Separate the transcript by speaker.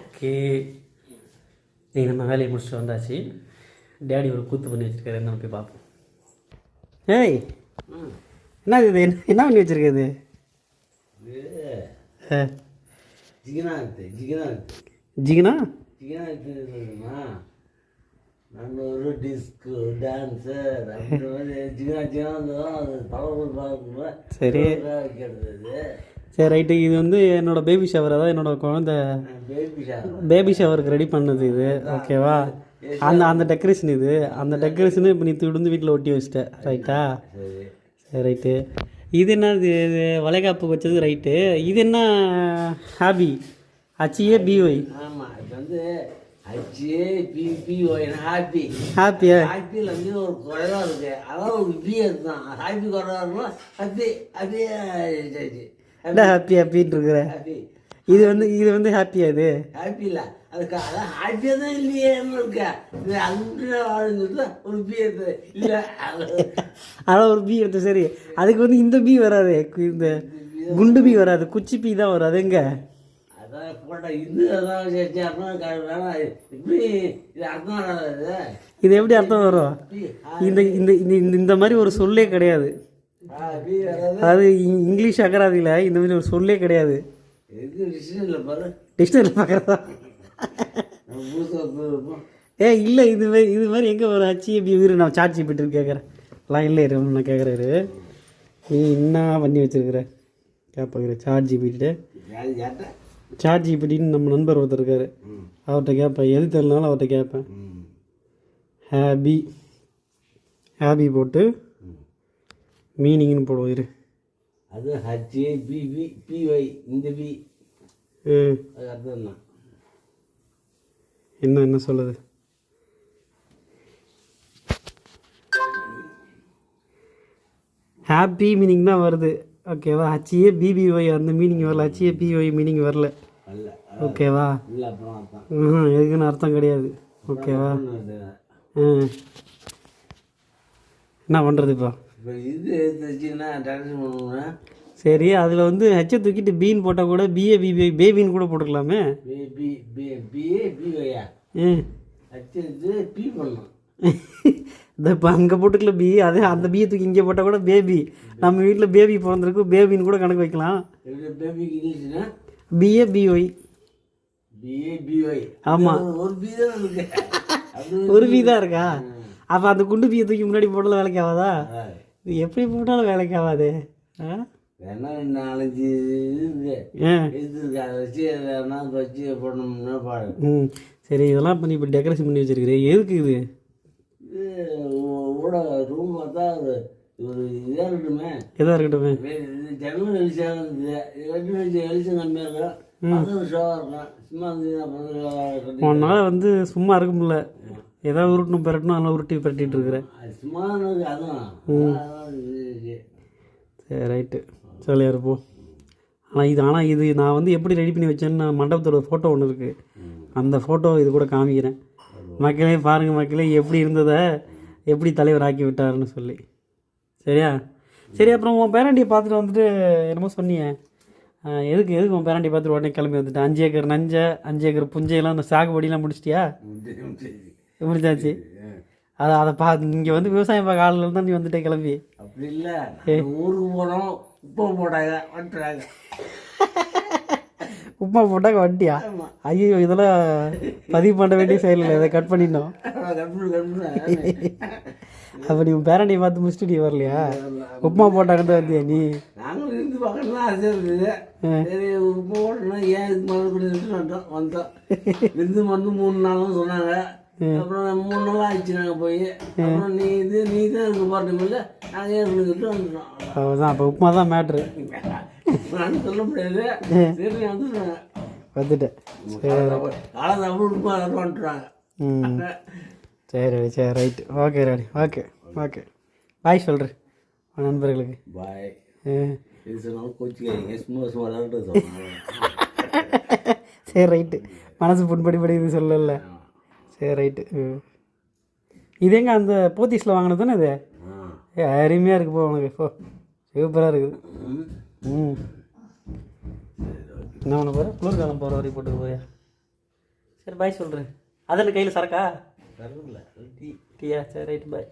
Speaker 1: Okay. நீங்கள் நம்ம வேலையை முடிச்சுட்டு வந்தாச்சு. டேடி ஒரு கூத்து பண்ணி வச்சிருக்காரு. என்ன போய் பார்ப்போம். ஏய் என்ன இது? என்ன என்ன பண்ணி வச்சிருக்குது
Speaker 2: ஜிகினா? ஜிகினா
Speaker 1: ஜிகனா
Speaker 2: ஜிகினா நம்ம ஒரு டிஸ்கு டான்ஸர் ஜிகினா ஜிகினா
Speaker 1: சரி.
Speaker 2: இது
Speaker 1: சரி ரைட்டு இது வந்து என்னோட பேபி ஷவர் அதாவது என்னோட குழந்தை.
Speaker 2: பேபி
Speaker 1: ஷவருக்கு ரெடி பண்ணது இது. ஓகேவா அந்த அந்த டெக்கரேஷன் இது. அந்த டெக்கரேஷனு இப்போ நீ துடுந்து வீட்டில் ஒட்டி வச்சிட்ட. ரைட்டா
Speaker 2: சரி
Speaker 1: ரைட்டு இது என்ன இது வளைகாப்பு வச்சது ரைட்டு இது என்ன ஹாபி ஹச்சிஏ பிஒய்
Speaker 2: ஆமாம் இது வந்து ஹச்ஏ பிபி ஒயின் ஹாப்பி
Speaker 1: ஹாப்பியா
Speaker 2: ஹாப்பியில் வந்து ஒரு குறைவா இருக்கு. அதான் ஒரு பிஎஸ் தான். ஹாப்பி குறைவா இருக்கும் ஹாப்பி ஹாப்பியே
Speaker 1: என்ன ஹாப்பி ஹாப்பின்னு இருக்கிற? இது வந்து இது வந்து ஹாப்பியா இது?
Speaker 2: ஹாப்பி இல்லை. அதுக்கு அதான் ஹாப்பியாக தான் இல்லையே இருக்க இது வாழ்ந்துட்டு ஒரு பிஎஸ் இல்லை
Speaker 1: அதான் ஒரு பி எடுத்து சரி. அதுக்கு வந்து இந்த பி வராது. இந்த குண்டு பி வராது. குச்சி பி தான் வரும். அது எங்க?
Speaker 2: இது வராது
Speaker 1: எப்படி அர்த்தம் வரும்? இந்த- இந்த இந்த மாதிரி ஒரு சொல்லே கிடையாது. இ- இங்கிலீஷ் அகராதியில் இந்த மாதிரி ஒரு சொல்லே கிடையாது.
Speaker 2: இல்லை
Speaker 1: டிக்ஷனரியில் பார்க்குறதா ஏ இல்லை இது மாதிரி இது மாதிரி எங்கே வரும்? ஹச்சி பி இரு நான் சார்ஜ் ஜிபிட்டு கேட்குறேன் லைனில் இரு நான் கேட்குறாரு நீ என்ன பண்ணி வச்சிருக்கிற? கேட்பாங்கிற சார்ஜ் ஜிபிட்டு சார்ஜ் ஜிபிடின்னு நம்ம நண்பர் ஒருத்தர் இருக்காரு. அவர்கிட்ட கேட்பேன் எது தெரியலனாலும் அவர்கிட்ட கேட்பேன் ஹேபி ஹேபி போட்டு மீனிங்னு போடுவோம் இரு.
Speaker 2: அது H A P P P Y இந்த பி
Speaker 1: ம்,
Speaker 2: அது அர்த்தம் தான்
Speaker 1: என்ன என்ன சொல்லுது? ஹாப்பி மீனிங் தான் வருது. ஓகேவா ஹச்சிஏ பிபிஒய் அந்த மீனிங் வரல. ஹச்சிஏ பிஒய் மீனிங் வரல. ஓகேவா ம் எதுக்குன்னு அர்த்தம் கிடையாது. ஓகேவா ம் என்ன பண்ணுறது இப்போ
Speaker 2: இது எடுத்து வச்சுன்னா ட்ரான்ஸ்ஃபர் பண்ணணும்னா
Speaker 1: சரி அதில் வந்து ஹெச்சை தூக்கிட்டு பீன் போட்டால் கூட பிஏ பிபி பேபின்னு கூட போட்டுக்கலாமே?
Speaker 2: பி பி பிஏ பிஒய்யா
Speaker 1: ம்
Speaker 2: ஹச் எடுத்து பி பண்ணணும்.
Speaker 1: இந்த இப்போ அங்கே போட்டுக்கல பி அதே அந்த பியை தூக்கி இங்கே போட்டால் கூட பேபி நம்ம வீட்டில் பேபி பிறந்திருக்கு பேபின்னு கூட கணக்கு வைக்கலாம்.
Speaker 2: எப்படி பேபிக்கு இங்கிலீஷ்னா
Speaker 1: B A B Y
Speaker 2: B A B Y
Speaker 1: ஆமா.
Speaker 2: ஒரு பி தான் இருக்கு.
Speaker 1: ஒரு பி தான் இருக்கா? அப்போ அந்த குண்டு பியை தூக்கி முன்னாடி போட்டாலும் வேலைக்கு ஆகாதா. இது எப்படி போட்டாலும் வேலைக்கு ஆகாது? ஆ?
Speaker 2: வேணா நாலஞ்சு அதை வச்சு எதனா வச்சு போடணும்னா பாடு
Speaker 1: ம். சரி இதெல்லாம் பண்ணி இப்போ டெக்கரேஷன் பண்ணி வச்சிருக்கிறேன் எதுக்கு இது?
Speaker 2: கூட ரூம் பார்த்தா ஒரு ஒரு இதாக இருக்கட்டுமே
Speaker 1: எதாக இருக்கட்டுமே.
Speaker 2: ஜன்னல் வெளிச்சம் வெட்டி வச்சு வெளிச்சம் கம்மியாக இருக்கும். அது ஒரு ஷோவாக இருக்கும். சும்மா கட்டி-
Speaker 1: உன்னால் வந்து சும்மா இருக்க முடியல. ஏதாவது உருட்டணும் பெரட்டணும் அதெல்லாம் உருட்டி பெரட்டிட்டு இருக்கிறேன்
Speaker 2: சும்மா அதுவும்.
Speaker 1: சரி ரைட்டு. சொல்லியா இருப்போம். ஆனால் இது ஆனால் இது நான் வந்து எப்படி ரெடி பண்ணி வச்சேன்னு நான் மண்டபத்தோட ஃபோட்டோ ஒன்று இருக்குது அந்த ஃபோட்டோ இது கூட காமிக்கிறேன். மக்களே பாருங்கள் மக்களே எப்படி இருந்ததை எப்படி தலைவர் ஆக்கி விட்டாருன்னு சொல்லி. சரியா? சரி அப்புறம் உன் பேரண்டியை பார்த்துட்டு வந்துட்டு என்னமோ சொன்னியே. எதுக்கு எதுக்கு உன் பேரண்டியை பார்த்துட்டு உடனே கிளம்பி வந்துட்டேன் அஞ்சு ஏக்கர் நஞ்சை அஞ்சு ஏக்கர் புஞ்சையெல்லாம் அந்த சாகுபடியெல்லாம் முடிச்சிட்டியா? முடிச்சாச்சு அதை அதை பா இங்கே வந்து விவசாயம் பார்க்க ஆளுகள் தான் நீ வந்துட்டே கிளம்பி.
Speaker 2: அப்படி இல்லை. ஊருக்கு போனோம் உப்பு போட்டாங்க வந்துட்டாங்க.
Speaker 1: உப்புமா போட்டாக்க வண்டியா ஐயோ இதெல்லாம் பதிவு பண்ண வேண்டிய செயல் இல்லை இதை கட்
Speaker 2: கம்பெனி
Speaker 1: அப்போ நீ பேரண்டியை பார்த்து முடிச்சுட்டு நீ வரலையா? உப்புமா போட்டாங்கன்னு வந்தியா நீ?
Speaker 2: நாங்களும் இருந்து சரி உப்பு ஓட்டணும் ஏன் இது மருந்து வந்தோம். விருந்து வந்து மூணு நாளும் சொன்னாங்க. அப்புறம் மூணு நாள் ஆயிடுச்சு நாங்கள் போய். அப்புறம் நீ இது நீ தான் இருக்கு போட்டோமில்ல நாங்கள் ஏன் கொடுத்துட்டு வந்துட்டோம்.
Speaker 1: அவ்வளோதான் அப்போ உப்புமா தான் மேட்ரு
Speaker 2: நான் சொல்ல முடியாது. சரி வந்துட்டாங்க
Speaker 1: வந்துட்டேன்.
Speaker 2: காலம் அப்படி உப்பு வந்துட்டுறாங்க
Speaker 1: ம். சரி சரி right okay ready okay okay bye சொல்கிறேன் உன் நண்பர்களுக்கு.
Speaker 2: பாய். இது சொன்னாலும் கோச்சிக்காதீங்க. சும்மா சும்மா விளாட்டு சொன்னாங்க
Speaker 1: சரி ரைட்டு மனசு புண்படி படி இது சொல்லல சரி ரைட்டு ம். இது எங்க அந்த போத்தீஸில் வாங்கினது தானே இது? ஏ அருமையாக இருக்கு போ உனக்கு. போ. சூப்பராக இருக்குது.
Speaker 2: ம்.
Speaker 1: என்ன பண்ண போகிற குளிர்காலம் போகிற வரைக்கும் போட்டு போறியா? சரி பாய் சொல்கிறேன் அதன் கையில் சரக்கா? டீயா? சரி ரைட்டு பாய்